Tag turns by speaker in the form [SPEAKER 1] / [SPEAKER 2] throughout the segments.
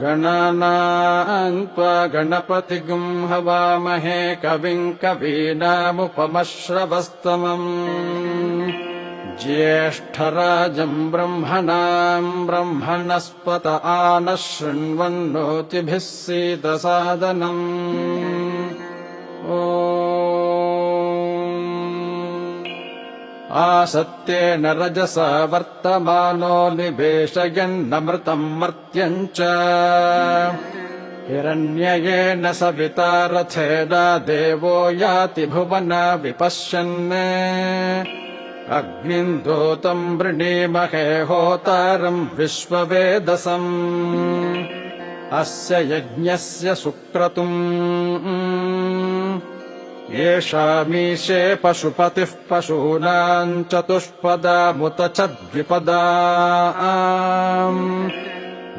[SPEAKER 1] गणानान्त्वा गणपतिगुम् हवामहे कविम् कवीनामुपमश्रवस्तमम्। ज्येष्ठराजम् ब्रह्मणाम् ब्रह्मणस्पत आनः शृण्वन्नोतिभिः सीतसादनम् आसत्येन रजसा वर्तमानो निवेशयन्नमृतम् मर्त्यम् च हिरण्ययेन सविता रथेदा देवो याति भुवन विपश्यन्। अग्निम् दूतम् वृणीमहे होतारम् विश्ववेदसम्। अस्य यज्ञस्य सुक्रतुम् येषामीशे पशुपतिः पशूनाम् चतुष्पदामुत च द्विपदा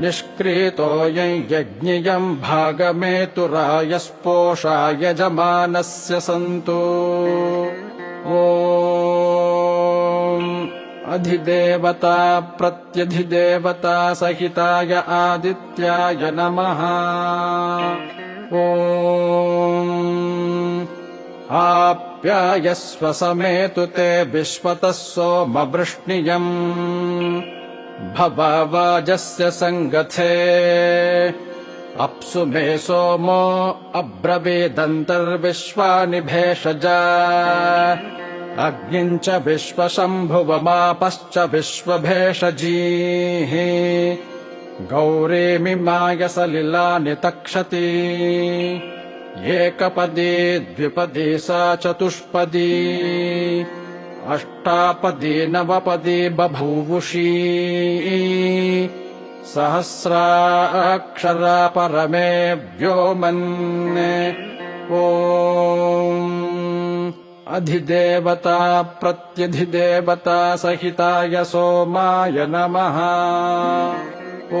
[SPEAKER 1] निष्क्रीतोऽयम् यज्ञियम् भागमेतुरायस्पोषा यजमानस्य सन्तु। ओ अधिदेवता प्रत्यधिदेवता सहिताय आदित्याय नमः। ओ आप्यायस्व समेतु ते विश्वतः सोमवृष्णियम् भवावाजस्य सङ्गथे। अप्सु मे सोमो अब्रवीदन्तर्विश्वानि भेषजा अग्निम् च विश्वशम्भुवमापश्च विश्वभेषजीः। गौरीमिमाय सलिलानि तक्षति एकपदी द्विपदी सा चतुष्पदी। अष्टापदी नवपदी बभूवुषी। सहस्राक्षरा परमे व्योमन् ओ अधिदेवता प्रत्यधिदेवता सहिताय सोमाय नमः। ओ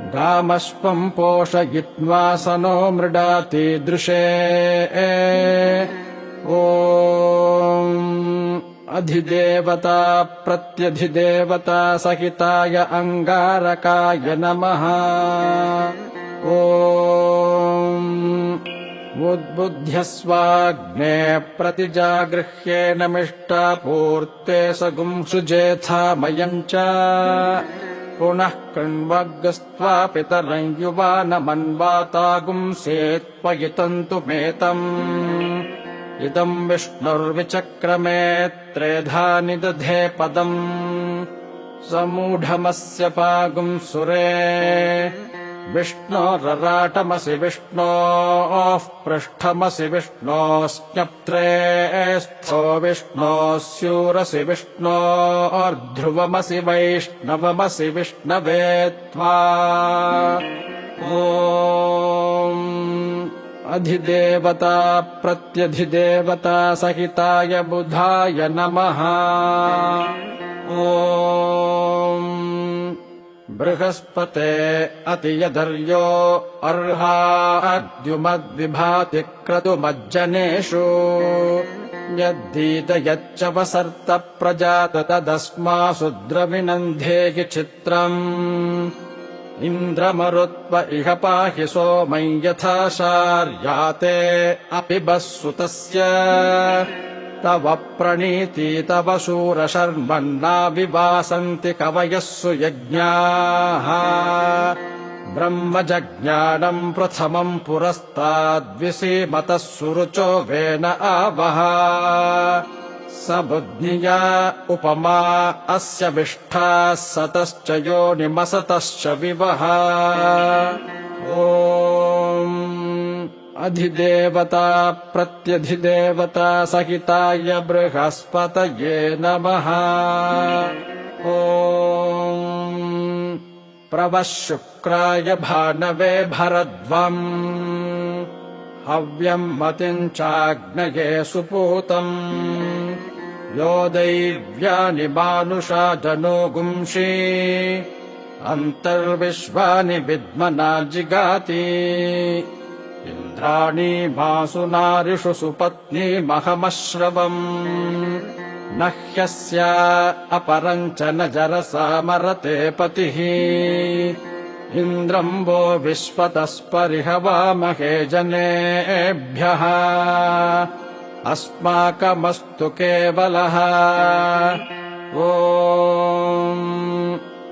[SPEAKER 1] गामश्वम् पोषयित्वासनो मृडातीदृशे ओ अधिदेवता प्रत्यधिदेवता सहिताय अङ्गारकाय नमः। ओ उद्बुध्यस्वाग्ने प्रतिजागृह्येन मिष्टापूर्ते सगुंसुजेथामयम् च पुनः कृण्वग्स्त्वा पितरम् युवानमन्वातागुंसेत्पयितन्तु मेतम्। इदम् विष्णुर्विचक्रमे त्रेधा निदधे पदम्। समूढमस्य पागुम् सुरे विष्णोरराटमसि विष्णोः पृष्ठमसि विष्णोश्चप्त्रे स्थो विष्णोः स्यूरसि विष्णोर्ध्रुवमसि वैष्णवमसि विष्णवे त्वा। अधिदेवता प्रत्यधिदेवता सहिताय बुधाय नमः। ॐ बृहस्पते अतियधर्यो अर्हाद्युमद्विभाति क्रतुमज्जनेषु यद्दीत यच्च वसर्त प्रजात तदस्मासु द्रविनन्धेहि चित्रम्। इन्द्रमरुत्व इह पाहि सोमम् यथा शार्याते अपि बः सुतस्य तव प्रणीति तव शूरशर्मन्ना विवासन्ति कवयः सुयज्ञाः ब्रह्मजज्ञानम् प्रथमम् पुरस्ताद्विसीमतः सुरुचो वेन आवः। स बुद्धिया उपमा अस्य विष्ठाः सतश्च योनिमसतश्च विवः ॐ अधिदेवता प्रत्यधिदेवता सहिताय बृहस्पतये नमः। ॐ प्रवः शुक्राय भानवे भरद्वम्। हव्यम् मतिम् चाग्नये सुपूतम्। यो दैव्यानि मानुषा जनो गुंषि अन्तर्विश्वानि विद्मना जिगाति इन्द्राणी मासु नारिषु सुपत्नीमहमश्रवम् न ह्यस्या अपरम् च न जरसा मरते पतिः। इन्द्रम् वो विश्वतस्परिहवामहे जनेभ्यः अस्माकमस्तु केवलः। ॐ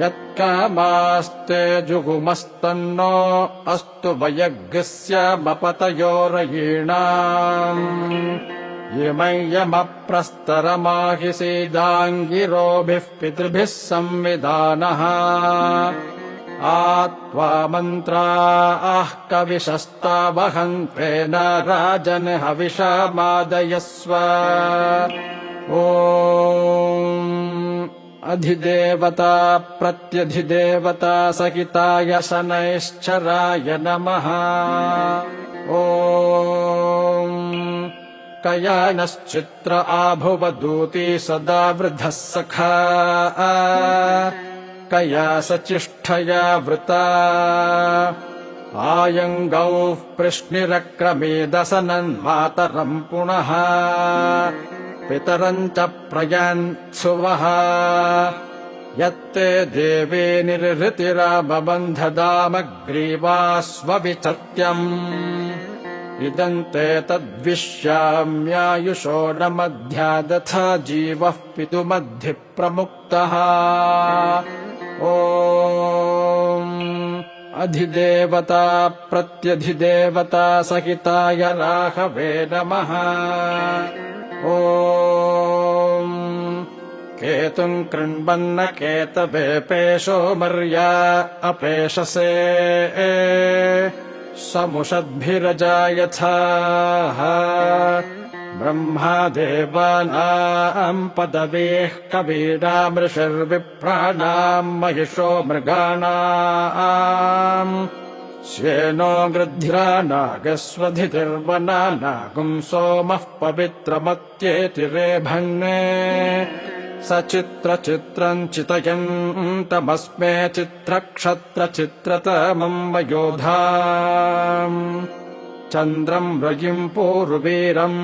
[SPEAKER 1] यत्कामास्ते जुगुमस्तन्नो अस्तु वयग्स्यामपतयोरयीणाम् इमय्यमप्रस्तरमाहि सीदाङ्गिरोभिः पितृभिः संविधानः। आत्वा मन्त्रा आः कविशस्ता वहन्त्वेन राजन् हविषा मादयस्व ॐ अधिदेवता प्रत्यधिदेवता सहिताय शनैश्चराय नमः। ॐ कयानश्चित्र आभुवदूती सदा वृद्धः सखा। कया सचिष्ठया वृता। आयङ्गौः कृष्णिरक्रमेदसनन्मातरम् पुनः पितरम् च प्रयान्त्सुवः यत्ते देवे निर्हृतिरामबन्धदामग्रीवास्वविचत्यम् इदम् ते तद्विश्याम्यायुषो न मध्यादथा जीवः पितुमद्धि प्रमुक्तः प्रत्यधिदेवता सहिताय राघवे नमः ॐ केतुम् केतवे पेशो मर्या अपेशसे समुषद्भिरजायथाः ब्रह्मादेवानाम् पदवीः कवीनामृषर्विप्राणाम् महिषो मृगाणाम् श्येनो गृध्रा नागस्वधितिर्वना नागुम् सोमः पवित्रमत्येति रेभन्ने सचित्रचित्रम् चितयन् तमस्मे चित्रक्षत्रचित्रतमम् वयोधा चन्द्रम् रयिम् पूर्वीरम्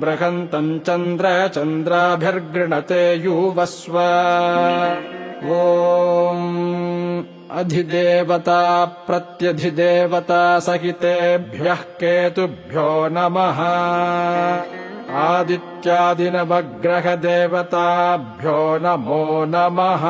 [SPEAKER 1] बृहन्तम् चन्द्र चन्द्राभिर्गृणते युवस्व। ॐ अधिदेवता प्रत्यधिदेवता सहितेभ्यः केतुभ्यो नमः। आदित्यादिनवग्रहदेवताभ्यो नमो नमः